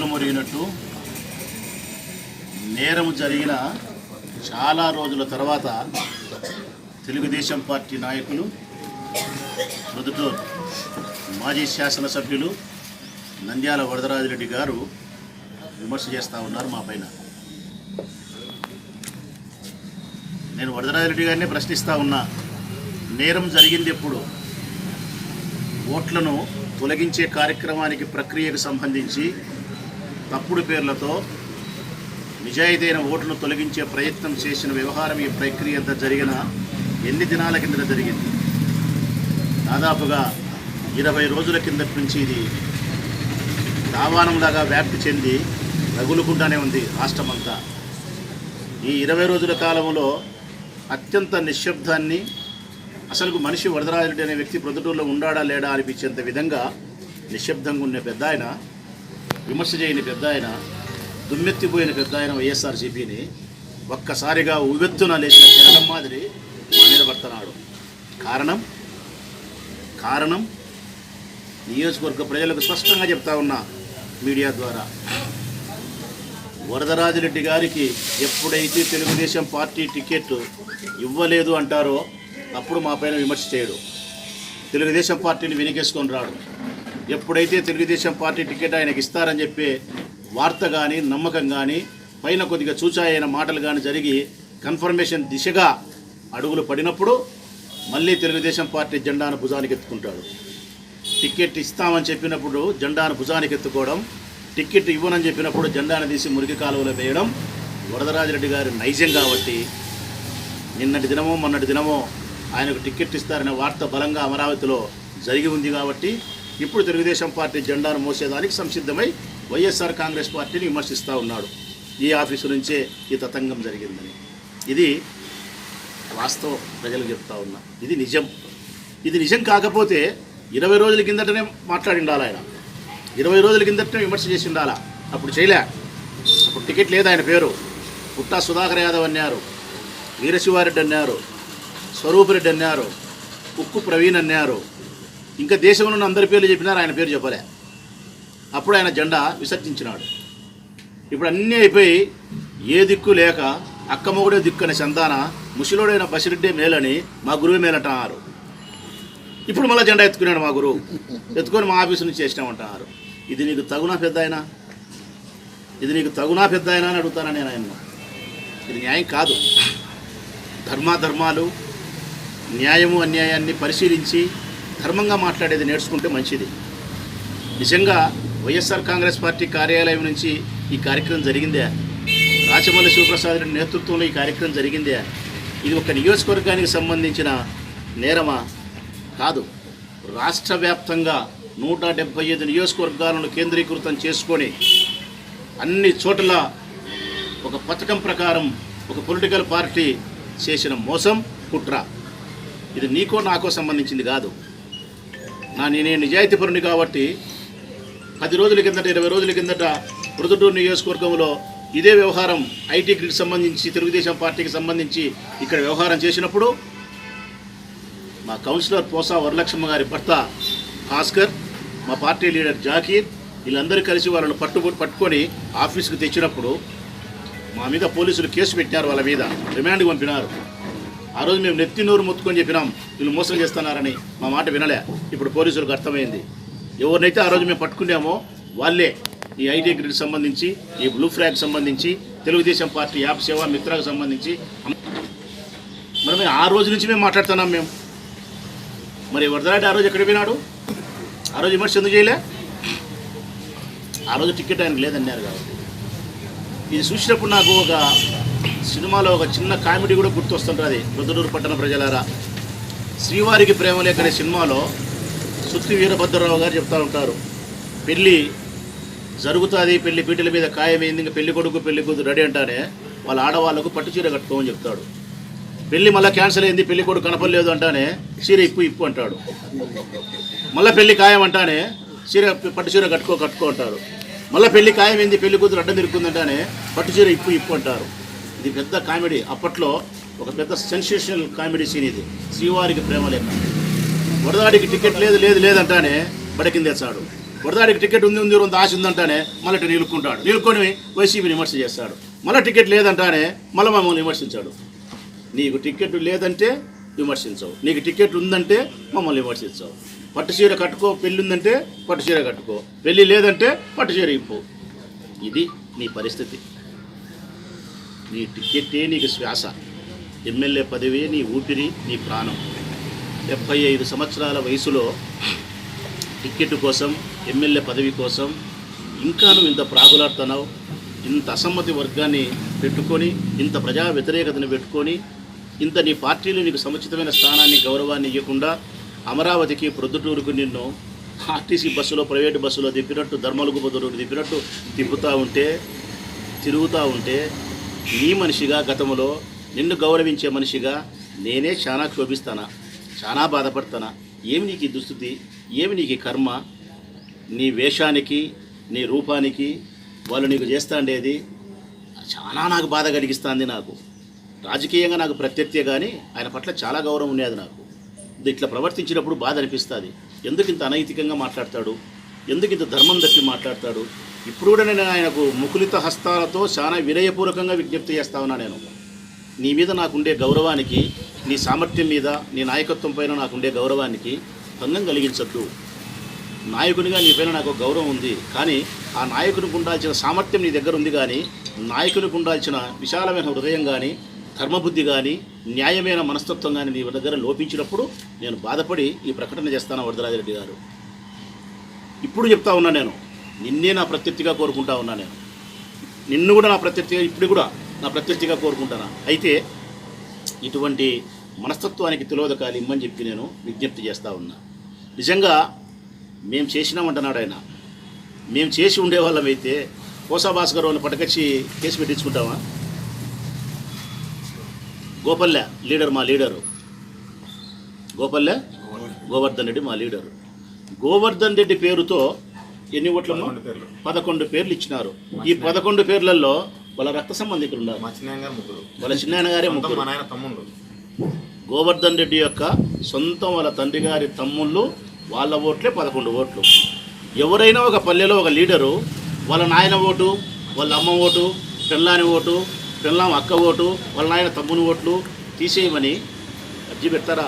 కుక్కలు మురిగినట్టు నేరము జరిగిన చాలా రోజుల తర్వాత తెలుగుదేశం పార్టీ నాయకులు ప్రొద్దుటూరు మాజీ శాసనసభ్యులు నంద్యాల వరదరాజిరెడ్డి గారు విమర్శ చేస్తూ ఉన్నారు మా పైన. నేను వరదరాజిరెడ్డి గారినే ప్రశ్నిస్తూ ఉన్నా నేరం జరిగింది ఎప్పుడు ఓట్లను తొలగించే కార్యక్రమానికి ప్రక్రియకు సంబంధించి తప్పుడు పేర్లతో నిజాయితీ అయిన తొలగించే ప్రయత్నం చేసిన వ్యవహారం ఈ ప్రక్రియ అంతా జరిగిన ఎన్ని దినాల కిందట జరిగింది? దాదాపుగా ఇరవై రోజుల కిందటి నుంచి ఇది దావానంలాగా వ్యాప్తి చెంది రగులుకుండానే ఉంది రాష్ట్రమంతా. ఈ ఇరవై రోజుల కాలంలో అత్యంత నిశ్శబ్దాన్ని అసలు మనిషి వరదరాజుడు అనే వ్యక్తి ప్రొద్దుటూరులో ఉండాడా లేడా అనిపించేంత విధంగా నిశ్శబ్దంగా ఉన్న పెద్ద ఆయన విమర్శ చేయని పెద్ద ఆయన దుమ్మెత్తిపోయిన పెద్ద ఆయన వైఎస్ఆర్సీపీని ఒక్కసారిగా ఉవ్వెత్తున లేచిన కిరణం మాదిరి మా మీద పడుతున్నాడు. కారణం? కారణం? నియోజకవర్గ ప్రజలకు స్పష్టంగా చెప్తా ఉన్నా మీడియా ద్వారా. వరదరాజిరెడ్డి గారికి ఎప్పుడైతే తెలుగుదేశం పార్టీ టికెట్ ఇవ్వలేదు అంటారో అప్పుడు మా పైన విమర్శ చేయడు. తెలుగుదేశం పార్టీని వెనకేసుకొని రాడు. ఎప్పుడైతే తెలుగుదేశం పార్టీ టికెట్ ఆయనకి ఇస్తారని చెప్పే వార్త కానీ నమ్మకం కానీ పైన కొద్దిగా చూచాయైన మాటలు కానీ జరిగి కన్ఫర్మేషన్ దిశగా అడుగులు పడినప్పుడు మళ్ళీ తెలుగుదేశం పార్టీ జెండాను భుజానికి ఎత్తుకుంటాడు టికెట్ ఇస్తామని చెప్పినప్పుడు జెండాను భుజానికి ఎత్తుకోవడం టికెట్ ఇవ్వనని చెప్పినప్పుడు జెండాను తీసి మురికి కాలువలో వేయడం వరదరాజరెడ్డి గారి నైజం కాబట్టి నిన్నటి దినమో మొన్నటి దినమో ఆయనకు టికెట్ ఇస్తారనే వార్త బలంగా అమరావతిలో జరిగి ఉంది కాబట్టి ఇప్పుడు తెలుగుదేశం పార్టీ జెండాను మోసేదానికి సంసిద్ధమై వైఎస్ఆర్ కాంగ్రెస్ పార్టీని విమర్శిస్తూ ఉన్నాడు. ఈ ఆఫీసు నుంచే ఈ తతంగం జరిగిందని. ఇది వాస్తవం ప్రజలకు చెప్తా ఉన్నా. ఇది నిజం. ఇది నిజం కాకపోతే ఇరవై రోజుల కిందటనే మాట్లాడి ఆయన. ఇరవై రోజుల కిందటనే విమర్శ చేసి ఉండాలా అప్పుడు చేయలే. అప్పుడు టికెట్ లేదు ఆయన పేరు. పుట్టా సుధాకర్ యాదవ్ అన్నారు. వీరశివారెడ్డి అన్నారు. స్వరూపరెడ్డి అన్నారు. ఉక్కు ప్రవీణ్ అన్నారు. ఇంకా దేశంలో ఉన్న అందరి పేర్లు చెప్పినారు ఆయన పేరు చెప్పలే. అప్పుడు ఆయన జెండా విసర్జించినాడు. ఇప్పుడు అన్నీ అయిపోయి ఏ దిక్కు లేక అక్కమ్మగుడే దిక్కు అనే చందాన ముషిలోడైన బసిరెడ్డే మేలని మా గురువు మేలంటున్నారు. ఇప్పుడు మళ్ళీ జెండా ఎత్తుకున్నాడు మా గురువు. ఎత్తుకొని మా ఆఫీసు నుంచి చేసినామంటున్నారు. ఇది నీకు తగునా పెద్ద ఆయన? ఇది నీకు తగునా పెద్ద ఆయన అని అడుగుతాను నేను ఆయన ఇది న్యాయం కాదు. ధర్మాధర్మాలు న్యాయము అన్యాయాన్ని పరిశీలించి ధర్మంగా మాట్లాడేది నేర్చుకుంటే మంచిది. నిజంగా వైఎస్ఆర్ కాంగ్రెస్ పార్టీ కార్యాలయం నుంచి ఈ కార్యక్రమం జరిగిందే. రాచమల్లి శివప్రసాద్ రెడ్డి నేతృత్వంలో ఈ కార్యక్రమం జరిగిందే. ఇది ఒక నియోజకవర్గానికి సంబంధించిన నేరమా? కాదు. రాష్ట్ర వ్యాప్తంగా నూట డెబ్బై ఐదు నియోజకవర్గాలను కేంద్రీకృతం చేసుకొని అన్ని చోట్ల ఒక పథకం ప్రకారం ఒక పొలిటికల్ పార్టీ చేసిన మోసం కుట్ర. ఇది నీకో నాకో సంబంధించింది కాదు. నా నేనే నిజాయితీపరుని కాబట్టి పది రోజుల కిందట ఇరవై రోజుల కిందట ప్రొద్దుటూరు నియోజకవర్గంలో ఇదే వ్యవహారం ఐటీ గ్రిడ్ సంబంధించి తెలుగుదేశం పార్టీకి సంబంధించి ఇక్కడ వ్యవహారం చేసినప్పుడు మా కౌన్సిలర్ పోసా వరలక్ష్మ గారి భర్త భాస్కర్ మా పార్టీ లీడర్ జాకీర్ వీళ్ళందరూ కలిసి వాళ్ళని పట్టు పట్టుకొని ఆఫీస్కి తెచ్చినప్పుడు మా మీద పోలీసులు కేసు పెట్టారు వాళ్ళ మీద. రిమాండ్కి పంపినారు. ఆ రోజు మేము నెత్తి నోరు మొత్తుకొని చెప్పినాం వీళ్ళు మోసం చేస్తున్నారని. మా మాట వినలే. ఇప్పుడు పోలీసులకు అర్థమైంది. ఎవరినైతే ఆ రోజు మేము పట్టుకున్నామో వాళ్ళే ఈ ఐటీ గ్రిడ్ సంబంధించి ఈ బ్లూ ఫ్లాగ్ సంబంధించి తెలుగుదేశం పార్టీ యాప్ సేవ మిత్రకు సంబంధించి. మరి ఆ రోజు నుంచి మేము మాట్లాడుతున్నాం మేము. మరి వరదరాటి ఆ రోజు ఎక్కడ పోయినాడు? ఆ రోజు విమర్శ ఎందుకు చేయలే? ఆ రోజు టికెట్ ఆయనకు లేదన్నారు కాబట్టి. ఇది చూసినప్పుడు నాకు ఒక సినిమాలో ఒక చిన్న కామెడీ కూడా గుర్తొస్తుంటుంది రుద్రూరు పట్టణ ప్రజలారా. శ్రీవారికి ప్రేమ లేకనే సినిమాలో సుత్తి వీరభద్రరావు గారు చెప్తా ఉంటారు. పెళ్ళి జరుగుతుంది పెళ్ళి పీటల మీద ఖాయమైంది ఇంకా పెళ్ళి కొడుకు పెళ్ళి కూతురు రెడీ అంటానే వాళ్ళ ఆడవాళ్ళకు పట్టు చీర కట్టుకోమని చెప్తాడు. పెళ్ళి మళ్ళీ క్యాన్సిల్ అయింది పెళ్ళి కొడుకు కనపడలేదు అంటానే చీర ఇప్పు ఇప్పు అంటాడు. మళ్ళీ పెళ్ళి ఖాయం అంటానే చీర పట్టు చీర కట్టుకో కట్టుకో అంటారు మళ్ళీ పెళ్ళి ఖాయమైంది పెళ్ళి కూతురు అడ్డం తిరుగుతుందంటానే పట్టు చీర ఇప్పు ఇప్పు అంటారు. ఇది పెద్ద కామెడీ. అప్పట్లో ఒక పెద్ద సెన్సేషనల్ కామెడీ సీన్ ఇది. శ్రీవారికి ప్రేమ లేక. వరదాడికి టికెట్ లేదు లేదు లేదంటానే బడకిందేస్తాడు వరదాడికి టికెట్ ఉంది ఉంది ఉంది ఆశ ఉందంటానే మళ్ళీ నిలుక్కుంటాడు. నిలుక్కొని వైసీపీని విమర్శ చేస్తాడు. మళ్ళీ టికెట్ లేదంటానే మళ్ళీ మమ్మల్ని విమర్శించాడు. నీకు టికెట్ లేదంటే విమర్శించవు. నీకు టికెట్ ఉందంటే మమ్మల్ని విమర్శించవు. పట్టు చీర కట్టుకో పెళ్ళి ఉందంటే పట్టు చీర కట్టుకో. పెళ్ళి లేదంటే పట్టు చీర ఇప్పు. ఇది నీ పరిస్థితి. నీ టికెట్టే నీకు శ్వాస. ఎమ్మెల్యే పదవే నీ ఊపిరి నీ ప్రాణం. డెబ్భై ఐదు సంవత్సరాల వయసులో టికెట్ కోసం ఎమ్మెల్యే పదవి కోసం ఇంకా నువ్వు ఇంత ప్రాగులాడుతున్నావు. ఇంత అసమ్మతి వర్గాన్ని పెట్టుకొని ఇంత ప్రజా వ్యతిరేకతను పెట్టుకొని ఇంత నీ పార్టీలో నీకు సముచితమైన స్థానాన్ని గౌరవాన్ని ఇవ్వకుండా అమరావతికి ప్రొద్దుటూరుకు నిన్ను ఆర్టీసీ బస్సులో ప్రైవేటు బస్సులో తిప్పినట్టు ధర్మలకు బదులు తిప్పినట్టు తిప్పుతూ ఉంటే తిరుగుతూ ఉంటే నీ మనిషిగా గతంలో నిన్ను గౌరవించే మనిషిగా నేనే చాలా క్షోభిస్తానా చాలా బాధపడతానా? ఏమి నీకు దుస్థితి? ఏమి నీకు కర్మ? నీ వేషానికి నీ రూపానికి వాళ్ళు నీకు చేస్తాండేది చాలా నాకు బాధ కలిగిస్తుంది నాకు. రాజకీయంగా నాకు ప్రత్యర్థి కానీ ఆయన పట్ల చాలా గౌరవం ఉండేది నాకు. ఇట్లా ప్రవర్తించినప్పుడు బాధ అనిపిస్తుంది. ఎందుకు ఇంత అనైతికంగా మాట్లాడతాడు? ఎందుకు ఇంత ధర్మం తప్పి మాట్లాడతాడు? ఇప్పుడు కూడా నేను ఆయనకు ముకులిత హస్తాలతో చాలా వినయపూర్వకంగా విజ్ఞప్తి చేస్తా ఉన్నా నేను. నీ మీద నాకుండే గౌరవానికి నీ సామర్థ్యం మీద నీ నాయకత్వం పైన నాకుండే గౌరవానికి భంగం కలిగించద్దు. నాయకునిగా నీ పైన నాకు ఒక గౌరవం ఉంది కానీ ఆ నాయకునికి ఉండాల్సిన సామర్థ్యం నీ దగ్గర ఉంది కానీ నాయకునికి ఉండాల్సిన విశాలమైన హృదయం కానీ ధర్మబుద్ధి కానీ న్యాయమైన మనస్తత్వం కానీ నీ దగ్గర లోపించినప్పుడు నేను బాధపడి ఈ ప్రకటన చేస్తాను వరదరాజిరెడ్డి గారు. ఇప్పుడు చెప్తా ఉన్నా నేను. నిన్నే నా ప్రత్యర్థిగా కోరుకుంటా ఉన్నా నేను. నిన్ను కూడా నా ప్రత్యర్థిగా ఇప్పుడు కూడా నా ప్రత్యర్థిగా కోరుకుంటాను? అయితే ఇటువంటి మనస్తత్వానికి తిలోదకాలు ఇమ్మని చెప్పి నేను విజ్ఞప్తి చేస్తూ ఉన్నా. నిజంగా మేము చేసినామంటున్నాడు ఆయన. మేము చేసి ఉండేవాళ్ళం అయితే కోసా భాస్కర్ వాళ్ళని పట్టుకొచ్చి కేసు పెట్టించుకుంటామా గోపల్లె లీడర్ మా లీడరు. గోపల్లె? గోవర్ధన్ రెడ్డి మా లీడరు. గోవర్ధన్ రెడ్డి పేరుతో ఎన్ని ఓట్లమ్మా పదకొండు పేర్లు. ఇచ్చినారు. ఈ పదకొండు పేర్లలో వాళ్ళ రక్త సంబంధికులు ఉన్నారు. వాళ్ళ చిన్నాయన గారే ముగ్గురు. తమ్ముడు గోవర్ధన్ రెడ్డి యొక్క సొంతం వాళ్ళ తండ్రి గారి తమ్ముళ్ళు వాళ్ళ ఓట్లే పదకొండు ఓట్లు. ఎవరైనా ఒక పల్లెలో ఒక లీడరు వాళ్ళ నాయన ఓటు వాళ్ళ అమ్మ ఓటు పెళ్ళాని ఓటు పెళ్ళాం అక్క ఓటు వాళ్ళ నాయన తమ్ముని ఓట్లు తీసేయమని అర్జీ పెడతారా?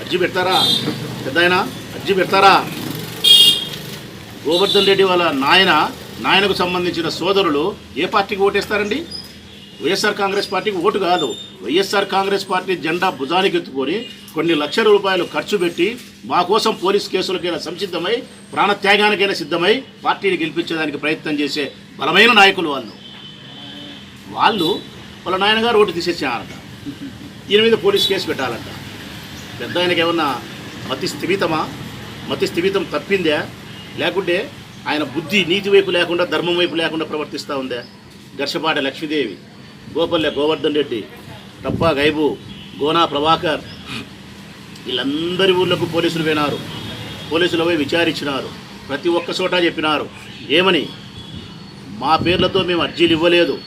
అర్జీ పెడతారా? పెద్దాయన? అర్జీ పెడతారా? గోవర్ధన్ రెడ్డి వాళ్ళ నాయన నాయనకు సంబంధించిన సోదరులు ఏ పార్టీకి ఓటేస్తారండి? వైఎస్ఆర్ కాంగ్రెస్ పార్టీకి ఓటు కాదు. వైఎస్ఆర్ కాంగ్రెస్ పార్టీ జెండా భుజానికి ఎత్తుకొని కొన్ని లక్షల రూపాయలు ఖర్చు పెట్టి మా కోసం పోలీస్ కేసులకైనా సంసిద్ధమై ప్రాణత్యాగానికైనా సిద్ధమై పార్టీని గెలిపించడానికి ప్రయత్నం చేసే బలమైన నాయకులు వాళ్ళు. వాళ్ళు వాళ్ళ నాయనగారు ఓటు తీసేసారంట ఈయన మీద పోలీస్ కేసు పెట్టాలంట. పెద్ద ఆయనకి ఏమన్నా మతి స్థిమితమా? మతి స్థిమితం తప్పిందే? లేకుంటే ఆయన బుద్ధి నీతి వైపు లేకుండా ధర్మం వైపు లేకుండా ప్రవర్తిస్తూ ఉందా? ఘర్షపాట లక్ష్మీదేవి గోపల్లె గోవర్ధన్ రెడ్డి టప్పా గైబు గోనా ప్రభాకర్ వీళ్ళందరి ఊళ్ళకు పోలీసులు పోయినారు. పోలీసులు పోయి విచారించినారు. ప్రతి ఒక్క చోట చెప్పినారు. ఏమని? మా పేర్లతో మేము అర్జీలు ఇవ్వలేదు.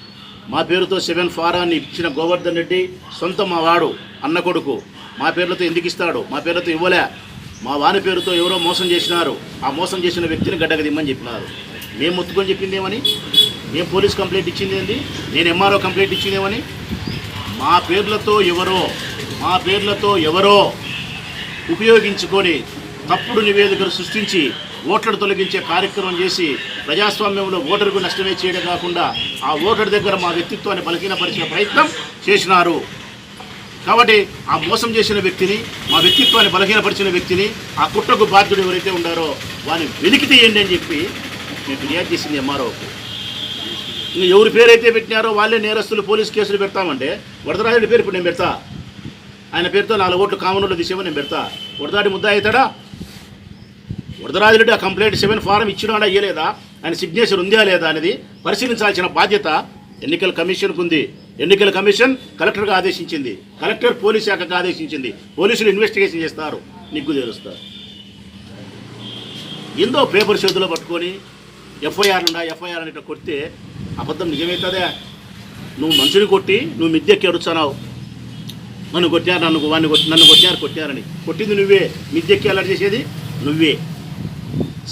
మా పేరుతో సెవెన్ ఫారాన్ని ఇచ్చిన గోవర్ధన్ రెడ్డి సొంత మా వాడు అన్న కొడుకు. మా పేర్లతో ఎందుకు ఇస్తాడు? మా పేర్లతో ఇవ్వలే. మా వారి పేరుతో ఎవరో మోసం చేసినారు. ఆ మోసం చేసిన వ్యక్తిని గడ్డకు దిమ్మని చెప్పినారు. మేము ముత్తుకొని చెప్పింది ఏమని మేము పోలీస్ కంప్లైంట్ ఇచ్చింది ఏంది? నేను ఎంఆర్ఓ కంప్లైంట్ ఇచ్చింది ఏమని మా పేర్లతో ఎవరో మా పేర్లతో ఎవరో ఉపయోగించుకొని తప్పుడు నివేదికలు సృష్టించి ఓట్లను తొలగించే కార్యక్రమం చేసి ప్రజాస్వామ్యంలో ఓటరుకు నష్టమే చేయడం కాకుండా ఆ ఓటరు దగ్గర మా వ్యక్తిత్వాన్ని బలహీనపరిచిన ప్రయత్నం చేసినారు. కాబట్టి ఆ మోసం చేసిన వ్యక్తిని మా వ్యక్తిత్వాన్ని బలహీనపరిచిన వ్యక్తిని ఆ కుట్రకు బాధ్యుడు ఎవరైతే ఉండారో వారిని వెలికి తీయండి అని చెప్పి నేను ఫిర్యాదు చేసింది ఎంఆర్ఓకు ఇంకా ఎవరి పేరైతే పెట్టినారో వాళ్ళే నేరస్తులు పోలీస్ కేసులు పెడతామంటే వరదరాజుడి పేరు ఇప్పుడు నేను పెడతా. ఆయన పేరుతో నాలుగు ఓట్లు కామన్లో తీసేమో నేను పెడతా. వరదాడి ముద్ద అవుతాడా వరదరాజుడి ఆ కంప్లైంట్ సెవెన్ ఫారం ఇచ్చినాడా ఇయ్యలేదా? ఆయన సిగ్నేచర్ ఉందా లేదా అనేది పరిశీలించాల్సిన బాధ్యత ఎన్నికల కమిషన్కు ఉంది. ఎన్నికల కమిషన్ కలెక్టర్గా ఆదేశించింది. కలెక్టర్ పోలీస్ శాఖకు ఆదేశించింది. పోలీసులు ఇన్వెస్టిగేషన్ చేస్తారు. నిగ్గు తెలుస్తారు ఏందో పేపర్ చేతిలో పట్టుకొని ఎఫ్ఐఆర్ ఉండా ఎఫ్ఐఆర్ అని కొడితే అబద్ధం నిజమవుతుందే? నువ్వు మనుషుని కొట్టి నువ్వు మిద్దెక్కి అడుచున్నావు నన్ను కొట్టారు నన్ను వాడిని కొట్టి నన్ను కొట్టారు కొట్టారని. కొట్టింది నువ్వే. మిద్దెక్కి అలర్ట్ చేసేది నువ్వే.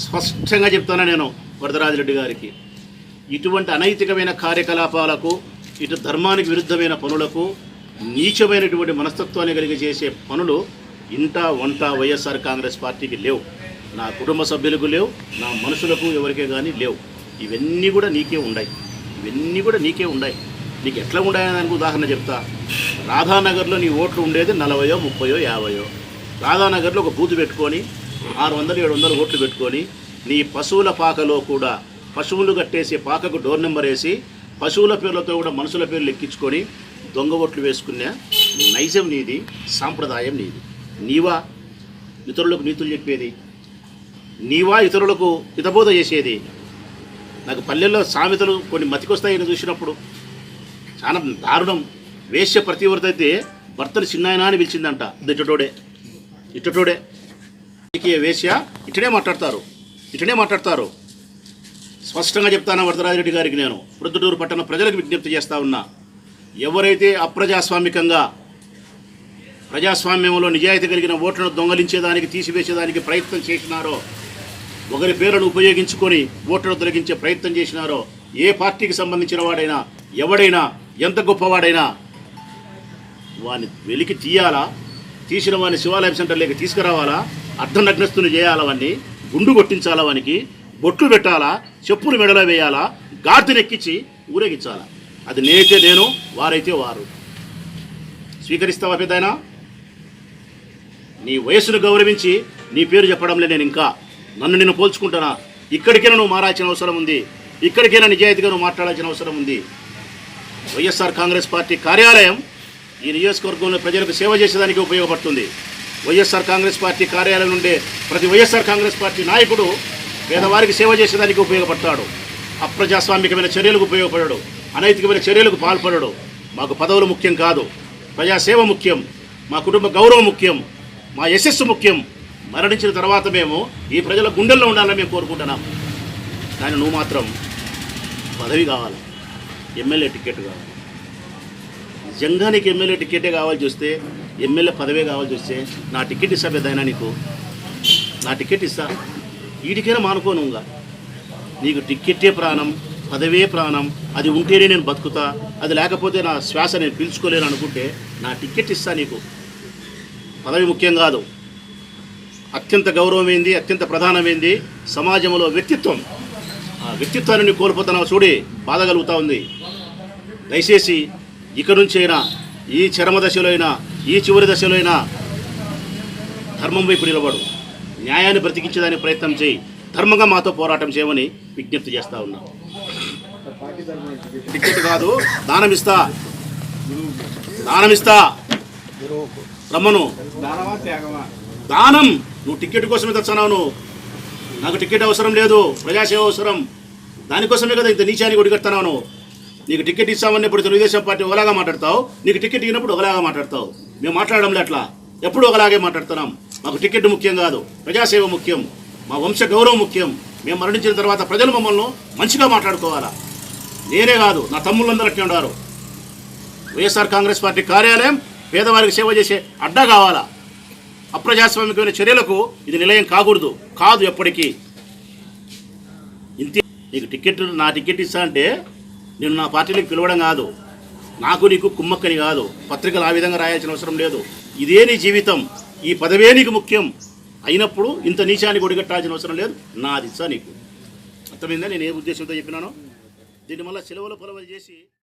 స్పష్టంగా చెప్తాను నేను వరదరాజరెడ్డి గారికి. ఇటువంటి అనైతికమైన కార్యకలాపాలకు ఇటు ధర్మానికి విరుద్ధమైన పనులకు నీచమైనటువంటి మనస్తత్వాన్ని కలిగి చేసే పనులు ఇంట వంట వైఎస్ఆర్ కాంగ్రెస్ పార్టీకి లేవు. నా కుటుంబ సభ్యులకు లేవు నా మనుషులకు ఎవరికే కానీ లేవు. ఇవన్నీ కూడా నీకే ఉన్నాయి ఇవన్నీ కూడా నీకే ఉన్నాయి నీకు ఎట్లా ఉన్నాయని దానికి ఉదాహరణ చెప్తా. రాధానగర్లో నీ ఓట్లు ఉండేది నలభయో ముప్పయో యాభయో. రాధానగర్లో ఒక బూతు పెట్టుకొని ఆరు వందలు ఏడు వందలు ఓట్లు పెట్టుకొని నీ పశువుల పాకలో కూడా పశువులు కట్టేసే పాకకు డోర్ నెంబర్ వేసి పశువుల పేర్లతో కూడా మనుషుల పేర్లు ఎక్కించుకొని దొంగ ఓట్లు వేసుకునే నైజం నీది సాంప్రదాయం నీది. నీవా ఇతరులకు నీతులు చెప్పేది? నీవా ఇతరులకు హితబోధ చేసేది? నాకు పల్లెల్లో సామెతలు కొన్ని మతికొస్తాయని చూసినప్పుడు చాలా దారుణం. వేశ్య ప్రతివర్త అయితే భర్తను చిన్నాయన అని పిలిచిందంట. ఇటటోడే ఇటటోడే. ఇట్టటోడే వేశ్య ఇట్టనే మాట్లాడతారు ఇటనే మాట్లాడతారు. స్పష్టంగా చెప్తాను వరదరాజరెడ్డి గారికి నేను? ప్రొద్దుటూరు పట్టణ ప్రజలకు విజ్ఞప్తి చేస్తా ఉన్నా. ఎవరైతే అప్రజాస్వామికంగా ప్రజాస్వామ్యంలో నిజాయితీ కలిగిన ఓట్లను దొంగలించేదానికి తీసివేసేదానికి ప్రయత్నం చేసినారో ఒకరి పేరును ఉపయోగించుకొని ఓట్లను తొలగించే ప్రయత్నం చేసినారో ఏ పార్టీకి సంబంధించిన వాడైనా ఎవడైనా ఎంత గొప్పవాడైనా వాడిని వెలికి తీయాలా? తీసిన వాడిని శివాలయం సెంటర్లోకి తీసుకురావాలా? అర్ధనగ్నస్తుని చేయాలా వాడిని గుండు కొట్టించాలా వానికి? బొట్లు పెట్టాలా చెప్పులు మెడలో వేయాలా గాడిని ఎక్కించి ఊరేగించాలా? అది నేనైతే నేను వారైతే వారు. స్వీకరిస్తావా పెద్దయినా? నీ వయస్సును గౌరవించి నీ పేరు చెప్పడంలే నేను ఇంకా. నన్ను నేను పోల్చుకుంటానా? ఇక్కడికైనా నువ్వు మారాల్సిన అవసరం ఉంది. ఇక్కడికైనా నిజాయితీగా నువ్వు మాట్లాడాల్సిన అవసరం ఉంది. వైఎస్ఆర్ కాంగ్రెస్ పార్టీ కార్యాలయం ఈ నియోజకవర్గంలో ప్రజలకు సేవ చేసేదానికి ఉపయోగపడుతుంది. వైఎస్ఆర్ కాంగ్రెస్ పార్టీ కార్యాలయం నుండే ప్రతి వైఎస్ఆర్ కాంగ్రెస్ పార్టీ నాయకుడు పేదవారికి సేవ చేసేదానికి ఉపయోగపడతాడు. అప్రజాస్వామికమైన చర్యలకు ఉపయోగపడడు. అనైతికమైన చర్యలకు పాల్పడడు. మాకు పదవులు ముఖ్యం కాదు. ప్రజాసేవ ముఖ్యం. మా కుటుంబ గౌరవం ముఖ్యం. మా యశస్సు ముఖ్యం. మరణించిన తర్వాత మేము ఈ ప్రజల గుండెల్లో ఉండాలని మేము కోరుకుంటున్నాం. కానీ నువ్వు మాత్రం పదవి కావాలి. ఎమ్మెల్యే టికెట్ కావాలి. నిజంగా నీకు ఎమ్మెల్యే టికెటే కావాలి చూస్తే ఎమ్మెల్యే పదవే కావాలి చూస్తే నా టికెట్ ఇస్తా పెద్దయినా నీకు. నా టికెట్ ఇస్తా. వీటికైనా మానుకోను ఇంకా నీకు టిక్కెట్టే ప్రాణం పదవే ప్రాణం అది ఉంటేనే నేను బతుకుతా అది లేకపోతే నా శ్వాస నేను పీల్చుకోలేను అనుకుంటే నా టిక్కెట్ ఇస్తా నీకు. పదవి ముఖ్యం కాదు. అత్యంత గౌరవమైంది అత్యంత ప్రధానమైంది? సమాజంలో వ్యక్తిత్వం. ఆ వ్యక్తిత్వాన్ని నువ్వు కోల్పోతున్నావు చూడి బాధగలుగుతూ ఉంది. దయచేసి ఇక నుంచి అయినా ఈ చరమ దశలో అయినా ఈ చివరి దశలో అయినా ధర్మం వైపు నిలబడు. న్యాయాన్ని బ్రతికించేదానికి ప్రయత్నం చేయి. ధర్మంగా మాతో పోరాటం చేయమని విజ్ఞప్తి చేస్తా ఉన్నా. టికెట్ కాదు దానం ఇస్తా. దానం ఇస్తా. రమ్మను. దానం. నువ్వు టికెట్ కోసమే తెచ్చున్నావు నువ్వు. నాకు టికెట్ అవసరం లేదు ప్రజాసేవ అవసరం. దానికోసమే కదా ఇంత నీచానికి ఒడిగడుతున్నావు నువ్వు. నీకు టికెట్ ఇస్తామని ఇప్పుడు తెలుగుదేశం పార్టీ ఒకలాగా మాట్లాడతావు. నీకు టికెట్ ఇచ్చినప్పుడు ఒకలాగా మాట్లాడతావు. మేము మాట్లాడడంలే అట్లా. ఎప్పుడు ఒకలాగే మాట్లాడుతున్నాం. మాకు టికెట్ ముఖ్యం కాదు ప్రజాసేవ ముఖ్యం మా వంశ గౌరవం ముఖ్యం. మేము మరణించిన తర్వాత ప్రజలు మమ్మల్ని మంచిగా మాట్లాడుకోవాలా? నేనే కాదు నా తమ్ముళ్ళందరూ అట్టే ఉన్నారు. వైఎస్ఆర్ కాంగ్రెస్ పార్టీ కార్యాలయం పేదవారికి సేవ చేసే అడ్డా కావాలా? అప్రజాస్వామికమైన చర్యలకు ఇది నిలయం కాకూడదు కాదు ఎప్పటికీ. ఇంతే. నీకు టికెట్ నా టికెట్ ఇస్తా అంటే నేను నా పార్టీలోకి పిలవడం కాదు. నాకు నీకు కుమ్మక్కని కాదు. పత్రికలు ఆ విధంగా రాయాల్సిన అవసరం లేదు. ఇదే నీ జీవితం. ఈ పదవే నీకు ముఖ్యం. అయినప్పుడు ఇంత నీచానికి ఒడిగట్టాల్సిన అవసరం లేదు. నా దిశ నీకు. అర్థమైందా? నేను ఏ ఉద్దేశంతో చెప్పినానో? దీనివల్ల సెలవుల పొలవలు చేసి